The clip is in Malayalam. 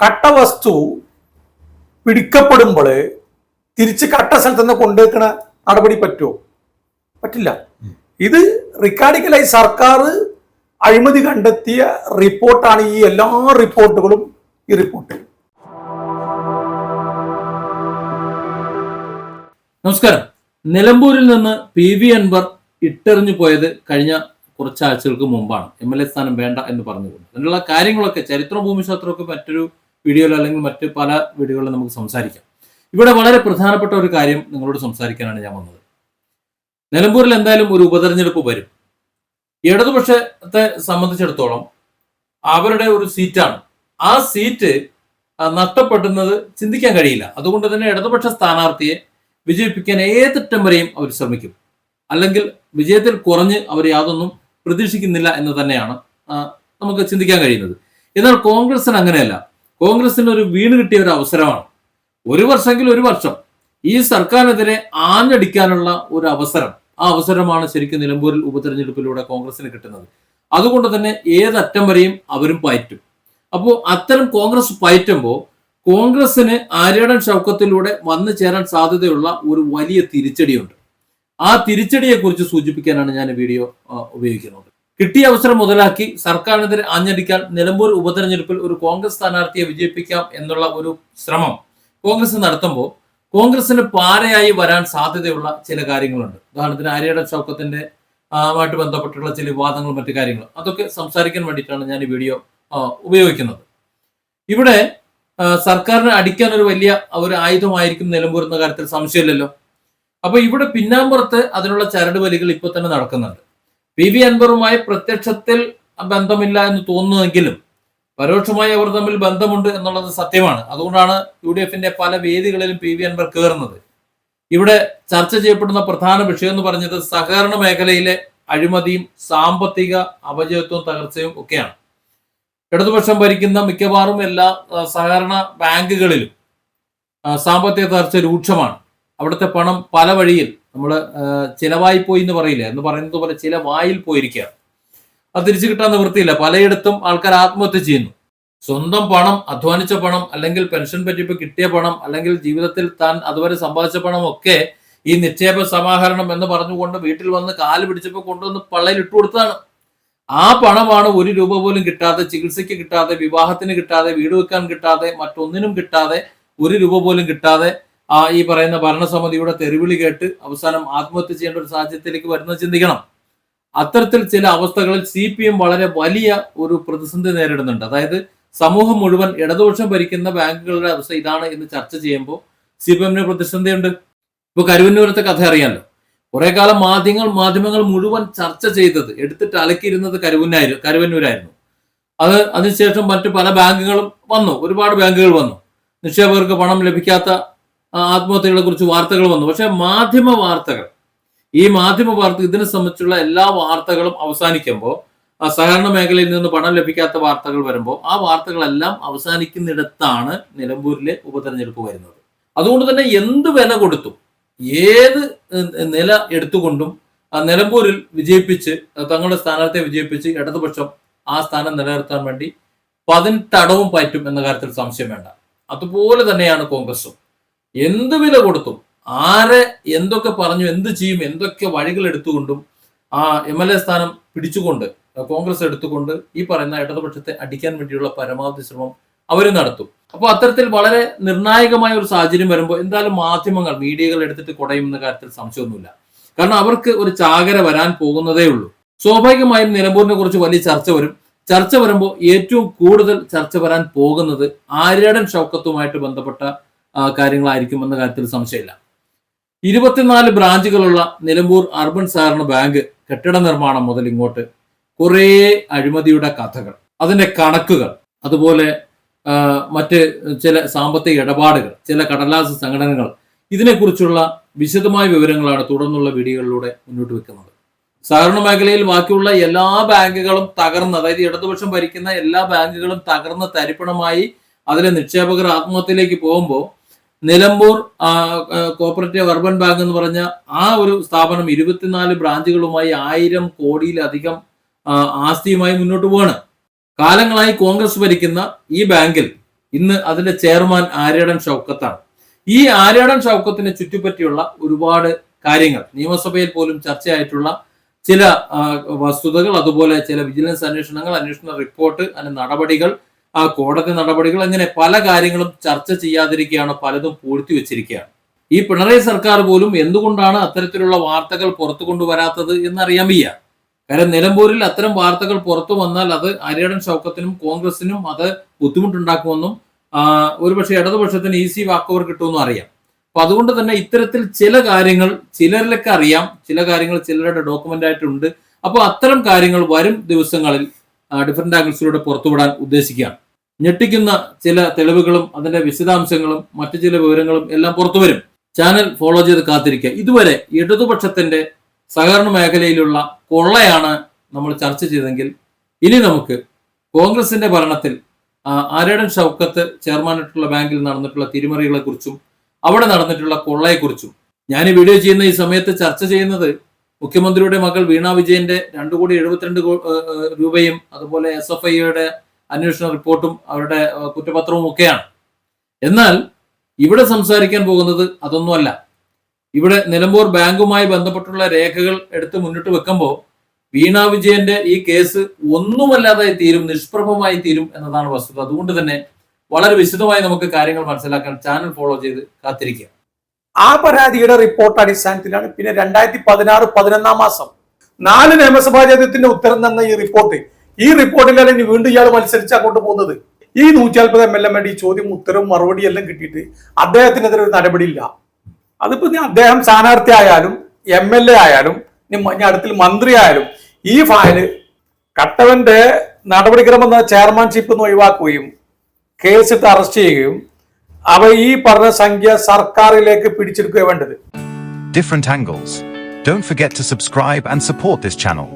കട്ട വസ്തു പിടിക്കപ്പെടുമ്പോൾ തിരിച്ച് കട്ട സ്ഥലത്ത് നിന്ന് കൊണ്ടുവെക്കണ നടപടി പറ്റുമോ? പറ്റില്ല. ഇത് റിക്കാർഡിക്കലായി സർക്കാർ അഴിമതി കണ്ടെത്തിയ റിപ്പോർട്ടാണ് ഈ എല്ലാ റിപ്പോർട്ടുകളും ഈ റിപ്പോർട്ട് നമസ്കാരം. നിലമ്പൂരിൽ നിന്ന് പി വി അൻവർ ഇട്ടെറിഞ്ഞു പോയത് കഴിഞ്ഞ കുറച്ചാഴ്ചകൾക്ക് മുമ്പാണ്. എം എൽ എ സ്ഥാനം വേണ്ട എന്ന് പറഞ്ഞുകൊണ്ട്. അതിനുള്ള കാര്യങ്ങളൊക്കെ ചരിത്ര ഭൂമിശാസ്ത്രമൊക്കെ മറ്റൊരു വീഡിയോയിൽ അല്ലെങ്കിൽ മറ്റ് പല വീഡിയോകളിൽ നമുക്ക് സംസാരിക്കാം. ഇവിടെ വളരെ പ്രധാനപ്പെട്ട ഒരു കാര്യം നിങ്ങളോട് സംസാരിക്കാനാണ് ഞാൻ വന്നത്. നിലമ്പൂരിൽ എന്തായാലും ഒരു ഉപതെരഞ്ഞെടുപ്പ് വരും. ഇടതുപക്ഷത്തെ സംബന്ധിച്ചിടത്തോളം അവരുടെ ഒരു സീറ്റാണ്. ആ സീറ്റ് നഷ്ടപ്പെടുന്നത് ചിന്തിക്കാൻ കഴിയില്ല. അതുകൊണ്ട് തന്നെ ഇടതുപക്ഷ സ്ഥാനാർത്ഥിയെ വിജയിപ്പിക്കാൻ ഏതറ്റം വരെയും അവർ ശ്രമിക്കും. അല്ലെങ്കിൽ വിജയത്തിൽ കുറഞ്ഞ് അവർ യാതൊന്നും പ്രതീക്ഷിക്കുന്നില്ല എന്ന് തന്നെയാണ് നമുക്ക് ചിന്തിക്കാൻ കഴിയുന്നത്. എന്നാൽ കോൺഗ്രസിന് അങ്ങനെയല്ല. കോൺഗ്രസിന് ഒരു വീണ് കിട്ടിയ ഒരു അവസരമാണ്. ഒരു വർഷമെങ്കിൽ ഒരു വർഷം ഈ സർക്കാരിനെതിരെ ആഞ്ഞടിക്കാനുള്ള ഒരു അവസരം. ആ അവസരമാണ് ശരിക്കും നിലമ്പൂരിൽ ഉപതെരഞ്ഞെടുപ്പിലൂടെ കോൺഗ്രസിന് കിട്ടുന്നത്. അതുകൊണ്ട് തന്നെ ഏതറ്റം വരെയും അവരും പയറ്റും. അപ്പോൾ അത്തരം കോൺഗ്രസ് പയറ്റുമ്പോൾ കോൺഗ്രസിന് ആര്യടൻ ഷൗക്കത്തിലൂടെ വന്നു ചേരാൻ സാധ്യതയുള്ള ഒരു വലിയ തിരിച്ചടിയുണ്ട്. ആ തിരിച്ചടിയെ കുറിച്ച് സൂചിപ്പിക്കാനാണ് ഞാൻ വീഡിയോ ഉപയോഗിക്കുന്നത്. കിട്ടിയ അവസരം മുതലാക്കി സർക്കാരിനെതിരെ ആഞ്ഞടിക്കാൻ നിലമ്പൂർ ഉപതെരഞ്ഞെടുപ്പിൽ ഒരു കോൺഗ്രസ് സ്ഥാനാർത്ഥിയെ വിജയിപ്പിക്കാം എന്നുള്ള ഒരു ശ്രമം കോൺഗ്രസ് നടത്തുമ്പോൾ കോൺഗ്രസിന് പാരയായി വരാൻ സാധ്യതയുള്ള ചില കാര്യങ്ങളുണ്ട്. ഉദാഹരണത്തിന് ആര്യയുടെ ചൗക്കത്തിന്റെ ആയിട്ട് ബന്ധപ്പെട്ടുള്ള ചില വിവാദങ്ങളും മറ്റു കാര്യങ്ങളും. അതൊക്കെ സംസാരിക്കാൻ വേണ്ടിയിട്ടാണ് ഞാൻ ഈ വീഡിയോ ഉപയോഗിക്കുന്നത്. ഇവിടെ സർക്കാരിനെ അടിക്കാൻ ഒരു വലിയ ഒരു ആയുധമായിരിക്കും നിലമ്പൂർ എന്ന കാര്യത്തിൽ സംശയമില്ലല്ലോ. അപ്പൊ ഇവിടെ പിന്നാമ്പുറത്ത് അതിനുള്ള ചരട് വലികൾ ഇപ്പൊ തന്നെ നടക്കുന്നുണ്ട്. പി വി അൻവറുമായി പ്രത്യക്ഷത്തിൽ ബന്ധമില്ല എന്ന് തോന്നുന്നുവെങ്കിലും പരോക്ഷമായി അവർ തമ്മിൽ ബന്ധമുണ്ട് എന്നുള്ളത് സത്യമാണ്. അതുകൊണ്ടാണ് യു ഡി എഫിന്റെ പല വേദികളിലും പി വി അൻവർ കയറുന്നത് ഇവിടെ ചർച്ച ചെയ്യപ്പെടുന്ന പ്രധാന വിഷയം എന്ന് പറഞ്ഞത് സഹകരണ മേഖലയിലെ അഴിമതിയും സാമ്പത്തിക അപജയത്വവും തകർച്ചയും ഒക്കെയാണ്. ഇടതുപക്ഷം ഭരിക്കുന്ന മിക്കവാറും എല്ലാ സഹകരണ ബാങ്കുകളിലും സാമ്പത്തിക തകർച്ച രൂക്ഷമാണ്. അവിടുത്തെ പണം പല വഴിയിൽ നമ്മൾ ചിലവായി പോയി എന്ന് പറയില്ല? എന്ന് പറയുന്നത് പോലെ ചില വായിൽ പോയിരിക്കുകയാണ്. അത് തിരിച്ചു കിട്ടാൻ നിവൃത്തിയില്ല. പലയിടത്തും ആൾക്കാർ ആത്മഹത്യ ചെയ്യുന്നു. സ്വന്തം പണം അധ്വാനിച്ച പണം അല്ലെങ്കിൽ പെൻഷൻ പറ്റിപ്പ് കിട്ടിയ പണം അല്ലെങ്കിൽ ജീവിതത്തിൽ താൻ അതുവരെ സമ്പാദിച്ച പണം ഒക്കെ ഈ നിക്ഷേപ സമാഹരണം എന്ന് പറഞ്ഞുകൊണ്ട് വീട്ടിൽ വന്ന് കാൽ പിടിച്ചപ്പോൾ കൊണ്ടുവന്ന് പള്ളയിൽ ഇട്ടു കൊടുത്തതാണ്. ആ പണമാണ് ഒരു രൂപ പോലും കിട്ടാതെ ചികിത്സയ്ക്ക് കിട്ടാതെ വിവാഹത്തിന് കിട്ടാതെ വീട് വെക്കാൻ കിട്ടാതെ മറ്റൊന്നിനും കിട്ടാതെ ഒരു രൂപ പോലും കിട്ടാതെ ആ ഈ പറയുന്ന ഭരണസമിതിയുടെ തെരുവിളി കേട്ട് അവസാനം ആത്മഹത്യ ചെയ്യേണ്ട ഒരു സാഹചര്യത്തിലേക്ക് വരുന്നത് ചിന്തിക്കണം. അത്തരത്തിൽ ചില അവസ്ഥകളിൽ സി പി എം വളരെ വലിയ ഒരു പ്രതിസന്ധി നേരിടുന്നുണ്ട്. അതായത് സമൂഹം മുഴുവൻ ഇടതുപക്ഷം ഭരിക്കുന്ന ബാങ്കുകളുടെ അവസ്ഥ ഇതാണ് എന്ന് ചർച്ച ചെയ്യുമ്പോൾ സി പി എമ്മിന് പ്രതിസന്ധിയുണ്ട്. ഇപ്പൊ കരുവന്നൂരത്തെ കഥ അറിയാമല്ലോ കുറെ കാലം മാധ്യമങ്ങൾ മാധ്യമങ്ങൾ മുഴുവൻ ചർച്ച ചെയ്തത് എടുത്തിട്ട് അലക്കിയിരുന്നത് കരുവന്നായിരുന്നു കരുവന്നൂരായിരുന്നു. അത് അതിനുശേഷം മറ്റു പല ബാങ്കുകളും വന്നു. ഒരുപാട് ബാങ്കുകൾ വന്നു. നിക്ഷേപകർക്ക് പണം ലഭിക്കാത്ത ആത്മഹത്യകളെ കുറിച്ച് വാർത്തകൾ വന്നു. പക്ഷെ മാധ്യമ വാർത്തകൾ ഈ മാധ്യമ വാർത്ത ഇതിനെ സംബന്ധിച്ചുള്ള എല്ലാ വാർത്തകളും അവസാനിക്കുമ്പോൾ സഹകരണ മേഖലയിൽ നിന്ന് പണം ലഭിക്കാത്ത വാർത്തകൾ വരുമ്പോൾ ആ വാർത്തകളെല്ലാം അവസാനിക്കുന്നിടത്താണ് നിലമ്പൂരിലെ ഉപതെരഞ്ഞെടുപ്പ് വരുന്നത്. അതുകൊണ്ട് തന്നെ എന്ത് വില കൊടുത്തും ഏത് നില എടുത്തുകൊണ്ടും നിലമ്പൂരിൽ വിജയിപ്പിച്ച് തങ്ങളുടെ സ്ഥാനാർത്ഥിയെ വിജയിപ്പിച്ച് ഇടതുപക്ഷം ആ സ്ഥാനം നിലനിർത്താൻ വേണ്ടി പതിനെട്ടടവും പറ്റും എന്ന കാര്യത്തിൽ സംശയം വേണ്ട. അതുപോലെ തന്നെയാണ് കോൺഗ്രസും. എന്ത് വില കൊടുത്തും ആരെ എന്തൊക്കെ പറഞ്ഞു എന്ത് ചെയ്യും എന്തൊക്കെ വഴികൾ എടുത്തുകൊണ്ടും ആ എം എൽ എ സ്ഥാനം പിടിച്ചുകൊണ്ട് കോൺഗ്രസ് എടുത്തുകൊണ്ട് ഈ പറയുന്ന ഇടതുപക്ഷത്തെ അടിക്കാൻ വേണ്ടിയുള്ള പരമാവധി ശ്രമം അവർ നടത്തും. അപ്പോൾ അത്തരത്തിൽ വളരെ നിർണായകമായ ഒരു സാഹചര്യം വരുമ്പോൾ എന്തായാലും മാധ്യമങ്ങൾ മീഡിയകൾ എടുത്തിട്ട് കുടയുമെന്ന കാര്യത്തിൽ സംശയമൊന്നുമില്ല. കാരണം അവർക്ക് ഒരു ചാകര വരാൻ പോകുന്നതേ ഉള്ളൂ. സ്വാഭാവികമായും നിലമ്പൂരിനെ കുറിച്ച് വലിയ ചർച്ച വരും. ചർച്ച വരുമ്പോൾ ഏറ്റവും കൂടുതൽ ചർച്ച വരാൻ പോകുന്നത് ആര്യടൻ ഷൗക്കത്തുമായിട്ട് ബന്ധപ്പെട്ട കാര്യങ്ങളായിരിക്കും എന്ന കാര്യത്തിൽ സംശയമില്ല. ഇരുപത്തിനാല് ബ്രാഞ്ചുകളുള്ള നിലമ്പൂർ അർബൻ സഹകരണ ബാങ്ക് കെട്ടിട നിർമ്മാണം മുതൽ ഇങ്ങോട്ട് കുറേ അഴിമതിയുടെ കഥകൾ അതിന്റെ കണക്കുകൾ അതുപോലെ മറ്റ് ചില സാമ്പത്തിക ഇടപാടുകൾ ചില കടലാസ് സംഘടനകൾ ഇതിനെക്കുറിച്ചുള്ള വിശദമായ വിവരങ്ങളാണ് തുടർന്നുള്ള വീഡിയോകളിലൂടെ മുന്നോട്ട് വെക്കുന്നത്. സഹകരണ മേഖലയിൽ ബാക്കിയുള്ള എല്ലാ ബാങ്കുകളും തകർന്ന് അതായത് ഇടതുപക്ഷം ഭരിക്കുന്ന എല്ലാ ബാങ്കുകളും തകർന്ന് തരിപ്പണമായി അതിലെ നിക്ഷേപകർ ആത്മഹത്യയിലേക്ക് പോകുമ്പോൾ നിലമ്പൂർ കോപ്പറേറ്റീവ് അർബൻ ബാങ്ക് എന്ന് പറഞ്ഞ ആ ഒരു സ്ഥാപനം ഇരുപത്തിനാല് ബ്രാഞ്ചുകളുമായി ആയിരം കോടിയിലധികം ആസ്തിയുമായി മുന്നോട്ട് പോവാണ്. കാലങ്ങളായി കോൺഗ്രസ് ഭരിക്കുന്ന ഈ ബാങ്കിൽ ഇന്ന് അതിന്റെ ചെയർമാൻ ആര്യടൻ ഷൗക്കത്താണ്. ഈ ആര്യടൻ ഷൗക്കത്തിനെ ചുറ്റിപ്പറ്റിയുള്ള ഒരുപാട് കാര്യങ്ങൾ നിയമസഭയിൽ പോലും ചർച്ചയായിട്ടുള്ള ചില വസ്തുതകൾ അതുപോലെ ചില വിജിലൻസ് അന്വേഷണങ്ങൾ അന്വേഷണ റിപ്പോർട്ട് അതിന്റെ നടപടികൾ ആ കോടതി നടപടികൾ അങ്ങനെ പല കാര്യങ്ങളും ചർച്ച ചെയ്യാതിരിക്കുകയാണ് പലതും പൂഴ്ത്തി വെച്ചിരിക്കുകയാണ്. ഈ പിണറായി സർക്കാർ പോലും എന്തുകൊണ്ടാണ് അത്തരത്തിലുള്ള വാർത്തകൾ പുറത്തു കൊണ്ടുവരാത്തത് എന്നറിയാൻ വയ്യ. കാരണം നിലമ്പൂരിൽ അത്തരം വാർത്തകൾ പുറത്തു വന്നാൽ അത് അരിയടൻ ഷൗക്കത്തിനും കോൺഗ്രസിനും അത് ബുദ്ധിമുട്ടുണ്ടാക്കുമെന്നും ഒരുപക്ഷെ ഇടതുപക്ഷത്തിന് ഈസി വാക്കോവർ കിട്ടുമെന്നും അറിയാം. അപ്പൊ അതുകൊണ്ട് തന്നെ ഇത്തരത്തിൽ ചില കാര്യങ്ങൾ ചിലരിലൊക്കെ അറിയാം. ചില കാര്യങ്ങൾ ചിലരുടെ ഡോക്യുമെന്റ് ആയിട്ടുണ്ട്. അപ്പോൾ അത്തരം കാര്യങ്ങൾ വരും ദിവസങ്ങളിൽ ഡിഫറെന്റ് ആംഗിൾസിലൂടെ പുറത്തുവിടാൻ ഉദ്ദേശിക്കുകയാണ്. ഞെട്ടിക്കുന്ന ചില തെളിവുകളും അതിന്റെ വിശദാംശങ്ങളും മറ്റു ചില വിവരങ്ങളും എല്ലാം പുറത്തു വരും. ചാനൽ ഫോളോ ചെയ്ത് കാത്തിരിക്കുക. ഇതുവരെ ഇടതുപക്ഷത്തിന്റെ സഹകരണ മേഖലയിലുള്ള കൊള്ളയാണ് നമ്മൾ ചർച്ച ചെയ്തെങ്കിൽ ഇനി നമുക്ക് കോൺഗ്രസിന്റെ ഭരണത്തിൽ ആര്യടൻ ഷൗക്കത്ത് ചെയർമാനായിട്ടുള്ള ബാങ്കിൽ നടന്നിട്ടുള്ള തിരിമറികളെ കുറിച്ചും അവിടെ നടന്നിട്ടുള്ള കൊള്ളയെക്കുറിച്ചും. ഞാൻ ഈ വീഡിയോ ചെയ്യുന്ന ഈ സമയത്ത് ചർച്ച ചെയ്യുന്നത് മുഖ്യമന്ത്രിയുടെ മകൾ വീണ വിജയന്റെ രണ്ടു കോടി എഴുപത്തിരണ്ട് രൂപയും അതുപോലെ എസ് എഫ് ഐയുടെ അന്വേഷണ റിപ്പോർട്ടും അവരുടെ കുറ്റപത്രവും ഒക്കെയാണ്. എന്നാൽ ഇവിടെ സംസാരിക്കാൻ പോകുന്നത് അതൊന്നുമല്ല. ഇവിടെ നിലമ്പൂർ ബാങ്കുമായി ബന്ധപ്പെട്ടുള്ള രേഖകൾ എടുത്ത് മുന്നിട്ട് വെക്കുമ്പോൾ വീണ വിജയന്റെ ഈ കേസ് ഒന്നുമല്ലാതായി തീരും നിഷ്പ്രഭമായി തീരും എന്നതാണ് വസ്തുത. അതുകൊണ്ട് തന്നെ വളരെ വിശദമായി നമുക്ക് കാര്യങ്ങൾ മനസ്സിലാക്കാൻ ചാനൽ ഫോളോ ചെയ്ത് കാത്തിരിക്കുക. ആ പരാതിയുടെ റിപ്പോർട്ട് അടിസ്ഥാനത്തിലാണ്. പിന്നെ രണ്ടായിരത്തി പതിനാറ് പതിനൊന്നാം മാസം നാല് നിയമസഭാ ജനത്തിന്റെ ഉത്തരം തന്ന ഈ റിപ്പോർട്ട് ഈ റിപ്പോർട്ടിലാണ് ഇനി വീണ്ടും ഇയാൾ മത്സരിച്ച് അങ്ങോട്ട് പോകുന്നത് ഈ നൂറ്റി നാൽപ്പത് എം എൽ എം ഈ ചോദ്യം ഉത്തരവും മറുപടി എല്ലാം കിട്ടിയിട്ട് അദ്ദേഹത്തിനെതിരെ ഒരു നടപടിയില്ല അതിപ്പോ ഇനി അദ്ദേഹം സ്ഥാനാർത്ഥി ആയാലും എം എൽ എ ആയാലും ഇനി അടുത്തിൽ മന്ത്രി ആയാലും ഈ ഫയൽ കട്ടവന്റെ നടപടിക്രമം എന്ന ചെയർമാൻഷിപ്പ് നിന്ന് ഒഴിവാക്കുകയും കേസിട്ട് അറസ്റ്റ് ചെയ്യുകയും അവ ഈ പറഞ്ഞ സംഖ്യ സർക്കാരിലേക്ക് പിടിച്ചെടുക്കുക വേണ്ടത് different angles. Don't forget to subscribe and support this channel.